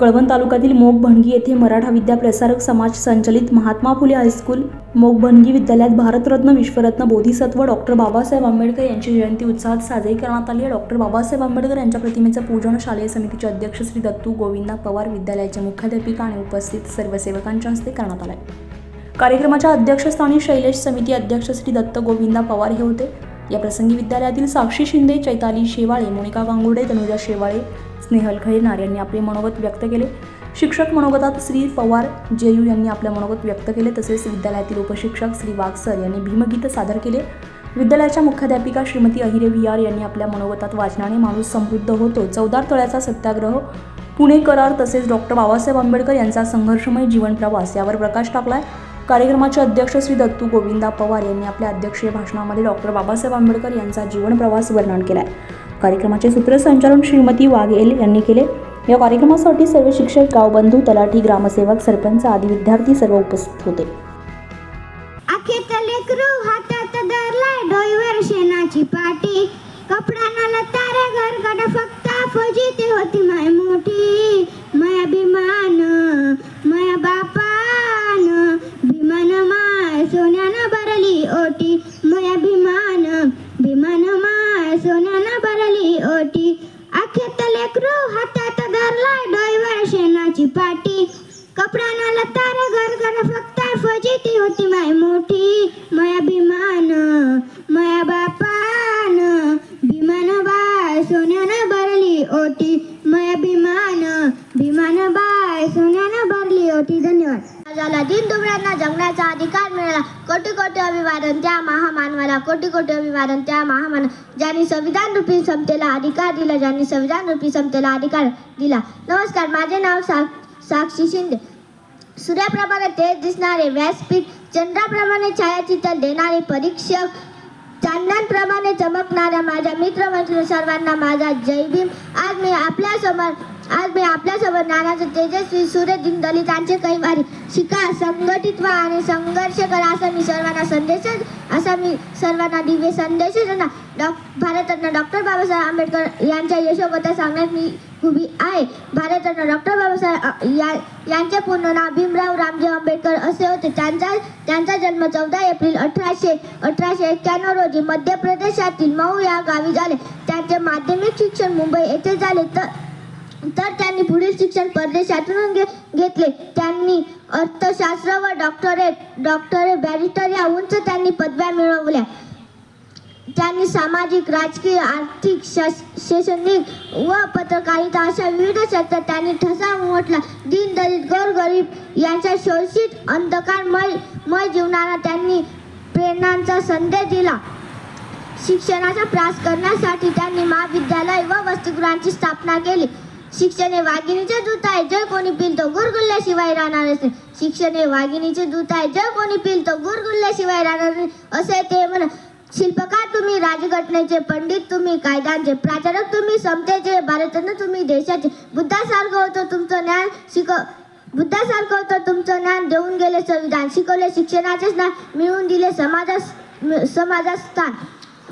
कळवण तालुक्यातील मोग भणगी येथे मराठा विद्या प्रसारक समाज संचलित महात्मा फुले हायस्कूल मोग भणगी विद्यालयात भारतरत्न विश्वरत्न बोधिसत्व डॉक्टर बाबासाहेब आंबेडकर यांची जयंती उत्साहात साजरी करण्यात आली आहे. डॉक्टर बाबासाहेब आंबेडकर यांच्या प्रतिमेचं पूजन शालेय समितीचे अध्यक्ष श्री दत्तू गोविंदा पवार विद्यालयाच्या मुख्याध्यापिका आणि उपस्थित सर्व सेवकांच्या हस्ते करण्यात आलं कार्यक्रमाच्या अध्यक्षस्थानी शैलेश समिती अध्यक्ष श्री दत्त गोविंदा पवार हे होते. या प्रसंगी विद्यालयातील साक्षी शिंदे चैताली शेवाळे मोनिका गांगुडे तनुजा शेवाळे स्नेहल खैरनार यांनी आपले मनोगत व्यक्त केले. शिक्षक मनोगतात श्री पवार जेयू यांनी आपले मनोगत व्यक्त केले. तसेच विद्यालयातील उपशिक्षक श्री वागसर यांनी भीमगीत सादर केले. विद्यालयाच्या मुख्याध्यापिका श्रीमती अहिरे विहार आर यांनी आपल्या मनोगतात वाचनाने माणूस समृद्ध होतो. चौदार तळ्याचा सत्याग्रह पुणे करार तसेच डॉक्टर बाबासाहेब आंबेडकर यांचा संघर्षमय जीवन प्रवास यावर प्रकाश टाकलाय. कार्यक्रमाचे अध्यक्ष श्री दत्तू गोविंदा पवार यांनी आपल्या अध्यक्षीय भाषणामध्ये डॉक्टर बाबासाहेब आंबेडकर यांचा जीवनप्रवास वर्णन वर्णन केलाय. कार्यक्रमाचे सूत्रसंचालन श्रीमती वाघेल यांनी केले. या कार्यक्रमासाठी सर्व शिक्षक गावबंधू तलाठी ग्रामसेवक सरपंच आदी विद्यार्थी सर्व उपस्थित होते. अखेत लेकरू हातात धरलाय डोईवर शेणाची पाट. सोन्यानं भरली ओटी माया भीमान भीमान माय सोन्यानं भरली ओटी. अखेत लेकरू हातात धरलाय डोईवर शेणाची पाटी. कपडा नाला घर घर फक्त फौजी ती होती माय मोठी. माया भीमान माया बापान भीमान बाय सोन्यानं भरली ओटी. माया भीमान भीमान बाय सोन्यानं भरली ओटी. धन्यवाद. राजाला दिन दुबळ्यांना जगण्याचा अधिकार मिळाला. कोटी कोटी अभिवादन त्या महामानवाला कोटी कोटी अभिवादन त्या महामान ज्यांनी संविधान रूपी समतेला अधिकार दिला ज्यांनी संविधान रूपी समतेला अधिकार दिला. नमस्कार माझे नाव सा साक्षी शिंदे. सूर्याप्रमाणे तेज दिसणारे व्यासपीठ चंद्राप्रमाणे छायाचित्र देणारे परीक्षक चांदण्याप्रमाणे चमकणाऱ्या माझ्या मित्रमंत्री सर्वांना माझा जय भीम. आज मी आपल्यासमोर आज मी आपल्यासोबत नानाचे तेजस्वी सूर्य दलितांचे कैवारी शिका संघटित व्हा आणि संघर्ष करा असा मी सर्वांना संदेश असा मी सर्वांना दिव्य संदेश देणार. डॉ भारतरत्न डॉक्टर बाबासाहेब आंबेडकर यांच्या यशोबद्दल सांगण्यात मी उभी आहे. भारतरत्न डॉक्टर बाबासाहेब या यांचे पूर्ण नाव भीमराव रामजी आंबेडकर असे होते. त्यांचा त्यांचा जन्म चौदा एप्रिल अठराशे अठराशे एक्क्याण्णव रोजी मध्य प्रदेशातील मऊ या गावी झाले. त्यांचे माध्यमिक शिक्षण मुंबई येथे झाले. तर तर त्यांनी पुढील शिक्षण परदेशातून घे घेतले. त्यांनी अर्थशास्त्र व डॉक्टरेट डॉक्टरेट बॅरिस्टर या उंच त्यांनी पदव्या मिळवल्या. त्यांनी सामाजिक राजकीय आर्थिक शैक्षणिक व पत्रकारिता अशा विविध क्षेत्रात त्यांनी ठसा उमटला. दीन दलित गोरगरीब यांच्या शोषित अंधकारमय मय जीवनाला त्यांनी प्रेरणांचा संदेश दिला. शिक्षणाचा प्रास करण्यासाठी त्यांनी महाविद्यालय व वसतिगृहांची स्थापना केली. शिक्षण हे वाघिणीचे दूत आहे जे कोणी पिलतो गुरगुल्ल्याशिवाय राहणार असे शिक्षण हे वाघिणीचे दूत आहे जे कोणी पिलतो गुरगुल्ल्याशिवाय राहणार नाही असे ते म्हण शिल्पकार तुम्ही राजघटनेचे पंडित तुम्ही कायद्यांचे प्राचारक तुम्ही समतेचे भारतरत्न तुम्ही देशाचे बुद्धासारखं होतं तुमचं ज्ञान शिक बुद्धासारखं होतं तुमचं ज्ञान देऊन गेले संविधान शिकवले शिक्षणाचे ज्ञान मिळवून दिले समाजास समाजास्थान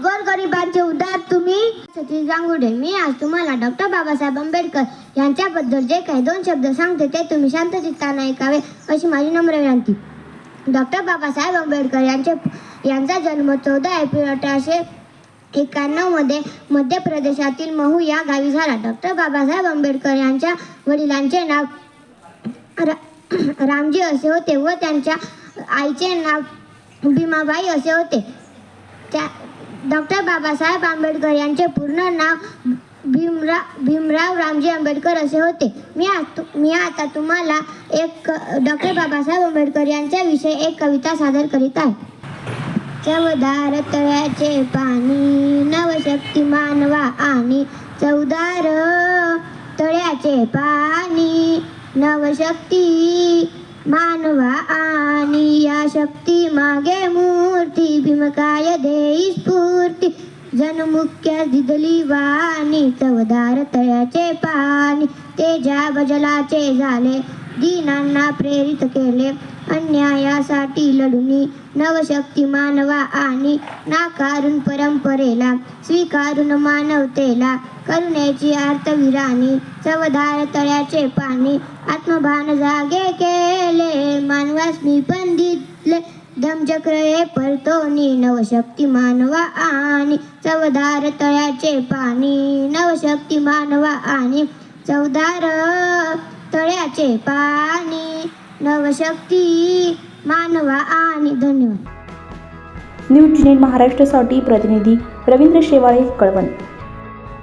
गोरगरिबांचे उदार तुम्ही. सचिन जांगुडे मी आज तुम्हाला डॉक्टर बाबासाहेब आंबेडकर यांच्याबद्दल जे काही दोन शब्द सांगते ते तुम्ही शांत चित्ताने ऐकावे अशी माझी नम्र विनंती. डॉक्टर बाबासाहेब आंबेडकर यांचे यांचा जन्म चौदा एप्रिल अठराशे एक्याण्णवमध्ये मध्य प्रदेशातील महू या गावी झाला. डॉक्टर बाबासाहेब आंबेडकर यांच्या वडिलांचे नाव रा- रामजी असे होते व त्यांच्या आईचे नाव भीमाबाई असे होते. त्या डॉक्टर बाबासाहेब आंबेडकर यांचे पूर्ण नाव भीमराव भीमराव रामजी आंबेडकर असे होते. मी आज तु- मी आता तुम्हाला एक डॉक्टर बाबासाहेब आंबेडकर यांच्याविषयी एक कविता सादर करीत आहे. चवदार तळ्याचे पाणी नवशक्ती मानवा आणि चवदार तळ्याचे पाणी नवशक्ती मानवा आणि या शक्ती मागे मूर्ती भीमकाय देई स्फूर्ती. जनमुख्य दिदली वाणी चवदार तळ्याचे पाणी. तेजा बजलाचे झाले दीनांना प्रेरित केले. अन्यायासाठी लढुनी नवशक्ती मानवा आणि नाकारून परंपरेला स्वीकारून मानवतेला. करुणेची आर्तविराणी चवधार तळ्याचे पाणी आत्मभान जागे केले. मानवास मी पण दिले धमचक्र हे परतोनी. नवशक्ती मानवा आणि चवदार तळ्याचे पाणी. नवशक्ती मानवा आणि चवदार तळ्याचे पाणी. नवशक्ती मानवा आणि. धन्यवाद. न्यूज महाराष्ट्रासाठी प्रतिनिधी रवींद्र शेवाळे कळवण.